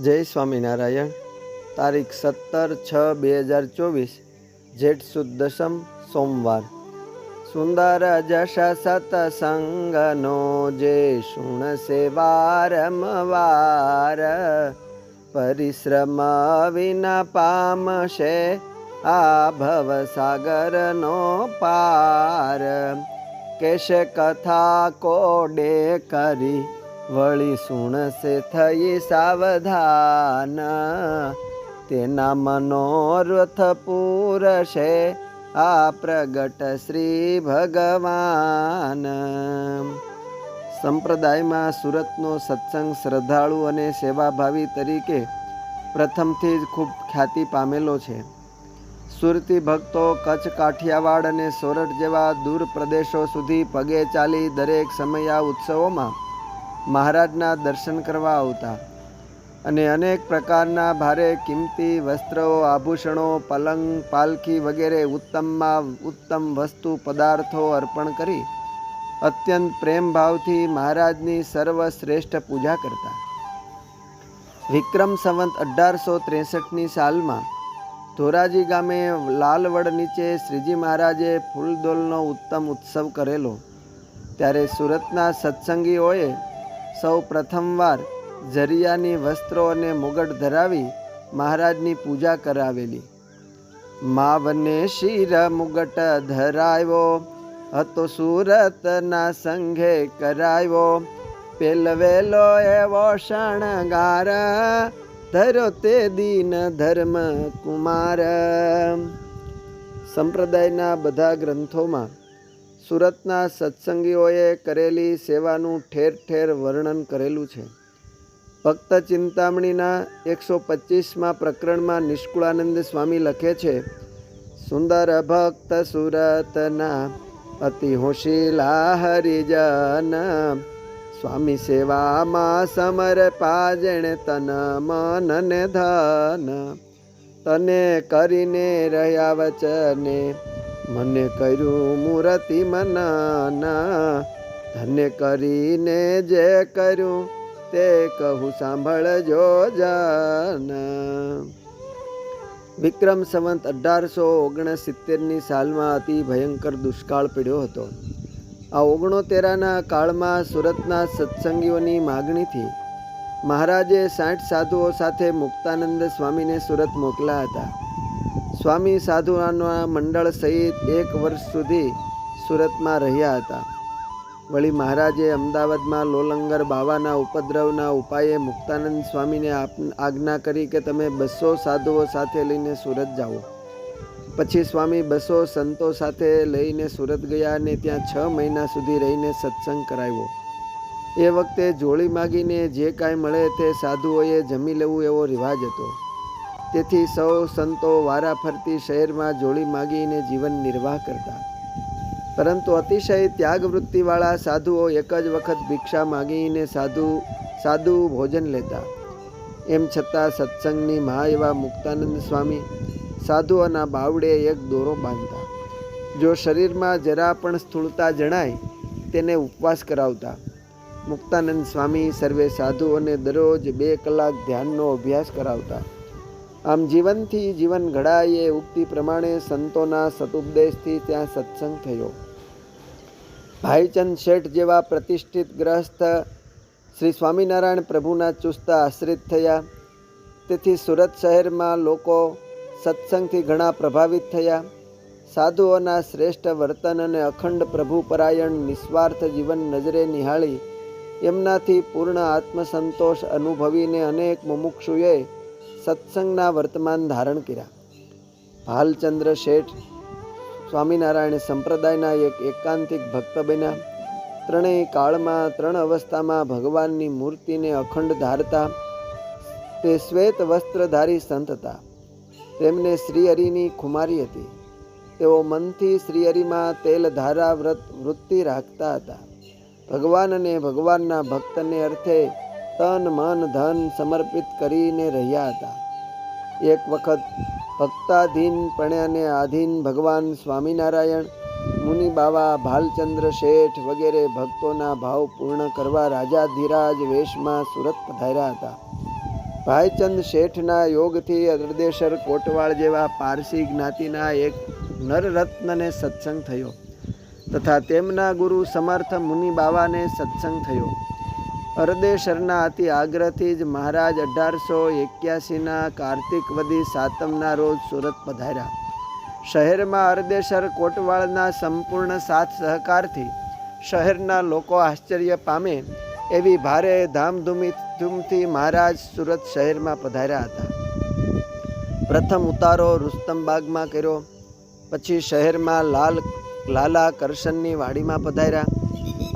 જય સ્વામિનારાયણ. તારીખ સત્તર છ બે હજાર ચોવીસ, જેઠ સુદ દશમ સોમવાર. સુંદર જશ સતસંગનો જે શુણ સેવારમવાર પરિશ્રમ વિના પામશે આ ભવસાગરનો પાર. કેશ કથા કોડે કરી વળી સુણસે થઈ સાવધાન. તેના મનોરથ પૂરશે આ પ્રગટ શ્રી ભગવાન. સંપ્રદાયમાં સુરતનો સત્સંગ શ્રદ્ધાળુ અને સેવાભાવી તરીકે પ્રથમથી જ ખૂબ ખ્યાતિ પામેલો છે. સુરતી ભક્તો કચ્છ, કાઠિયાવાડ અને સોરઠ જેવા દૂર પ્રદેશો સુધી પગે ચાલી દરેક સમયા ઉત્સવોમાં મહારાજના દર્શન કરવા આવતા અને અનેક પ્રકારના ભારે કિંમતી વસ્ત્રો, આભૂષણો, પલંગ, પાલખી વગેરે ઉત્તમમાં ઉત્તમ વસ્તુ, પદાર્થો અર્પણ કરી અત્યંત પ્રેમ ભાવથી મહારાજની સર્વશ્રેષ્ઠ પૂજા કરતા. વિક્રમ સંવંત અઢારસો ત્રેસઠની સાલમાં ધોરાજી ગામે લાલવડ નીચે શ્રીજી મહારાજે ફૂલદોલનો ઉત્તમ ઉત્સવ કરેલો. ત્યારે સુરતના સત્સંગીઓએ સૌ પ્રથમવાર જરિયાની વસ્ત્રો અને મુગટ ધરાવી મહારાજની પૂજા કરાવેલી. માવને શિર મુગટ ધરાવ્યો, હતો સુરતના સંઘે કરાવ્યો. પેલવેલો એવો શણગાર ધરો તે દીન ધર્મ કુમાર. સંપ્રદાયના બધા ગ્રંથોમાં સુરતના સત્સંગીઓએ કરેલી સેવાનું ઠેર ઠેર વર્ણન કરેલું છે. ભક્ત ચિંતામણીના એકસો પચીસમાં પ્રકરણમાં નિષ્કુળાનંદ સ્વામી લખે છે, સુંદર ભક્ત સુરતના અતિ હોશીલા હરિજન સ્વામી સેવામાં સમર પાજણ તન મન ને ધન, તને કરીને રહ્યા વચને મને કર્યું મૂર્તિ મનાના. ધન્ય કરીને જે કર્યું તે કહું સાંભળજો જાના. વિક્રમ સંવંત અઢારસો ઓગણસિત્તેરની સાલમાં અતિ ભયંકર દુષ્કાળ પીડ્યો હતો. આ ઓગણોતેરાના કાળમાં સુરતના સત્સંગીઓની માગણીથી મહારાજે સાઠ સાધુઓ સાથે મુક્તાનંદ સ્વામીને સુરત મોકલા હતા. સ્વામી સાધુના મંડળ સહિત એક વર્ષ સુધી સુરતમાં રહ્યા હતા. વળી મહારાજે અમદાવાદમાં લોલંગર બાવાના ઉપદ્રવના ઉપાયે મુક્તાનંદ સ્વામીને આજ્ઞા કરી કે તમે બસો સાધુઓ સાથે લઈને સુરત જાઓ. પછી સ્વામી બસો સંતો સાથે લઈને સુરત ગયા અને ત્યાં છ મહિના સુધી રહીને સત્સંગ કરાવ્યો. એ વખતે જોળી માગીને જે કાંઈ મળે તે સાધુઓએ જમી લેવું એવો રિવાજ હતો. તેથી સૌ સંતો વારા ફરતી શહેરમાં જોડી માગીને જીવન નિર્વાહ કરતા. પરંતુ અતિશય ત્યાગવૃત્તિવાળા સાધુઓ એક જ વખત ભિક્ષા માગીને સાધુ સાદું ભોજન લેતા. એમ છતાં સત્સંગની મહા એવા મુક્તાનંદ સ્વામી સાધુઓના બાવડે એક દોરો બાંધતા. જો શરીરમાં જરા પણ સ્થૂળતા જણાય, તેને ઉપવાસ કરાવતા. મુક્તાનંદ સ્વામી સર્વે સાધુઓને દરરોજ બે કલાક ધ્યાનનો અભ્યાસ કરાવતા. આમ જીવનથી જીવન ઘડાય ઉક્તિ પ્રમાણે સંતોના સતુપદેશથી ત્યાં સત્સંગ થયો. ભાઈચંદ શેઠ જેવા પ્રતિષ્ઠિત ગ્રહસ્થ શ્રી સ્વામિનારાયણ પ્રભુના ચુસ્ત આશ્રિત થયા. તેથી સુરત શહેરમાં લોકો સત્સંગથી ઘણા પ્રભાવિત થયા. સાધુઓના શ્રેષ્ઠ વર્તન અને અખંડ પ્રભુપરાયણ નિસ્વાર્થ જીવન નજરે નિહાળી, એમનાથી પૂર્ણ આત્મસંતોષ અનુભવીને અનેક મુમુક્ષુએ સત્સંગના વર્તમાન ધારણ કર્યા. ભાલચંદ્ર શેઠ સ્વામિનારાયણ સંપ્રદાયના એક એકાંતિક ભક્ત બન્યા. ત્રણેય કાળમાં, ત્રણ અવસ્થામાં ભગવાનની મૂર્તિને અખંડ ધારતા, તે શ્વેત વસ્ત્રધારી સંત હતા. તેમને શ્રીહરિની ખુમારી હતી. તેઓ મનથી શ્રીહરિમાં તેલ ધારા વ્રત વૃત્તિ રાખતા હતા. ભગવાન અને ભગવાનના ભક્તને અર્થે તન મન ધન સમર્પિત કરીને રહ્યા હતા. એક વખત ભક્તાધીન અને આધીન ભગવાન સ્વામિનારાયણ, મુનિ બાવા ભાલચંદ્ર શેઠ વગેરે ભક્તોના ભાવ પૂર્ણ કરવા રાજાધિરાજ વેશમાં સુરત પધાર્યા હતા. ભાઈચંદ શેઠના યોગથી અરદેશર કોટવાળ જેવા પારસી જ્ઞાતિના એક નરરત્નને સત્સંગ થયો તથા તેમના ગુરુ સમર્થ મુનિ બાવાને સત્સંગ થયો. અરદેશરના અતિ આગ્રહથી જ મહારાજ અઢારસો એક્યાસીના કાર્તિકવદી સાતમના રોજ સુરત પધાર્યા. શહેરમાં અરદેશર કોટવાળના સંપૂર્ણ સાથ સહકારથી શહેરના લોકો આશ્ચર્ય પામે એવી ભારે ધામધૂમી ધૂમથી મહારાજ સુરત શહેરમાં પધાર્યા હતા. પ્રથમ ઉતારો રુસ્તમબાગમાં કર્યો, પછી શહેરમાં લાલ લાલા કરશનની વાડીમાં પધાર્યા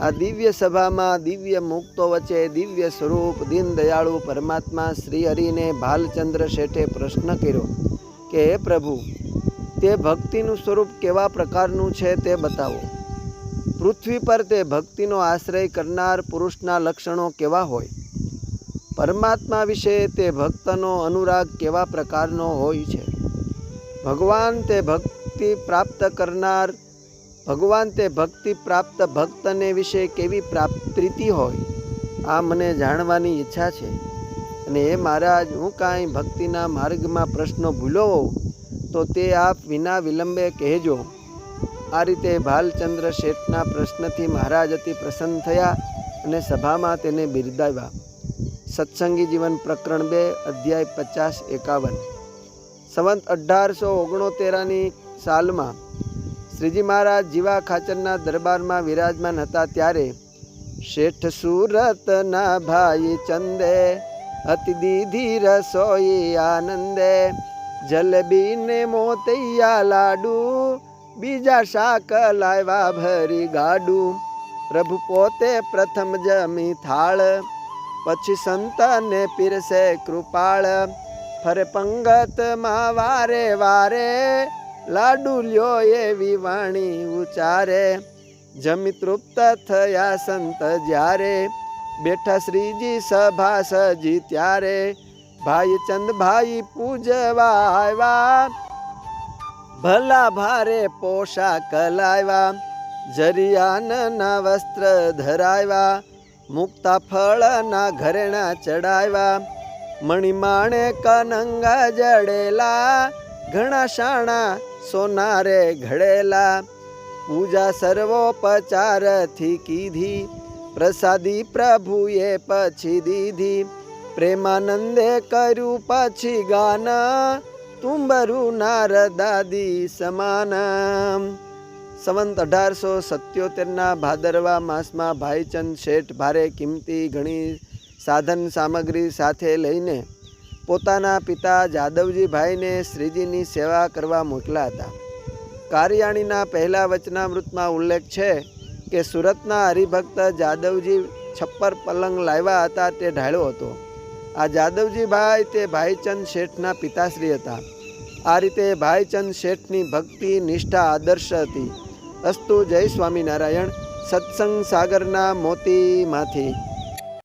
આ દિવ્ય સભામાં દિવ્ય મુક્તો વચ્ચે દિવ્ય સ્વરૂપ દીન દયાળુ પરમાત્મા શ્રી હરિને ભાલચંદ્ર શેઠે પ્રશ્ન કર્યો કે, હે પ્રભુ, તે ભક્તિનું સ્વરૂપ કેવા પ્રકારનું છે તે બતાવો? પૃથ્વી પર તે ભક્તિનો આશ્રય કરનાર પુરુષના લક્ષણો કેવા હોય? પરમાત્મા વિશે તે ભક્તનો અનુરાગ કેવા પ્રકારનો હોય છે? ભગવાન તે ભક્તિ પ્રાપ્ત કરનાર ભગવાન તે ભક્તિ પ્રાપ્ત ભક્તને વિશે કેવી પ્રાપ્ત પ્રીતિ હોય, આ મને જાણવાની ઈચ્છા છે. અને એ મહારાજ, હું કાંઈ ભક્તિના માર્ગમાં પ્રશ્નો ભૂલો હોઉં, તો તે આપ વિના વિલંબે કહેજો. આ રીતે ભાલચંદ્ર શેઠના પ્રશ્નથી મહારાજ અતિ પ્રસન્ન થયા અને સભામાં તેને બિરદાવ્યા. સત્સંગી જીવન પ્રકરણ બે, અધ્યાય પચાસ એકાવન. સંવંત અઢારસો ઓગણોતેરાની સાલમાં શ્રીજી મહારાજ જીવા ખાચરના દરબારમાં વિરાજમાન હતા ત્યારે શેઠ સુરતના ભાઈ ચંદે, અતિ દીધી રસોઈ આનંદે જલેબી ને મોતૈયા લાડુ, બીજા શાક લાવ્યા ભરી ગાડું. પ્રભુ પોતે પ્રથમ જમી થાળ, પછી સંતને પીરસે કૃપાળ. ફરે પંગતમાં વારે વારે લાડુ લ્યો એવી વાણી ઉચારે જમી તૃપ્ત થયા સંત જ્યારે. બેઠા શ્રીજી સભા સજી ત્યારે. ભાઈ ચંદભાઈ પૂજવા આવ્યા. ભલા ભારે પોશાક લાવ્યા. જરિયાનના વસ્ત્ર ધરાવ્યા. મુક્તા ફળના ઘરેણા ચડાવ્યા. મણિમાણે કનંગા જડેલા. ઘણા શાણા સોનારે ઘડેલા પૂજા સર્વોપચારથી કીધી. પ્રસાદી પ્રભુએ પછી દીધી. પ્રેમાનંદે કર્યું પછી ગાન. તુંબરું નારદાદી સમાન. સંવંત અઢારસો સત્યોતેરના ભાદરવા માસમાં ભાઈચંદ શેઠ ભારે કિંમતી ઘણી સાધન સામગ્રી સાથે લઈને પોતાના પિતા જાદવજીભાઈને શ્રીજીની સેવા કરવા મોકલા હતા. કારિયાણીના પહેલા વચનામૃતમાં ઉલ્લેખ છે કે સુરતના હરિભક્ત જાદવજી છપ્પર પલંગ લાવ્યા હતા તે ઢાળ્યો હતો. આ જાદવજીભાઈ તે ભાઈચંદ શેઠના પિતાશ્રી હતા. આ રીતે ભાઈચંદ શેઠની ભક્તિ, નિષ્ઠા, આદર્શ હતી. અસ્તુ જય સ્વામિનારાયણ, સત્સંગ સાગરના મોતીમાંથી.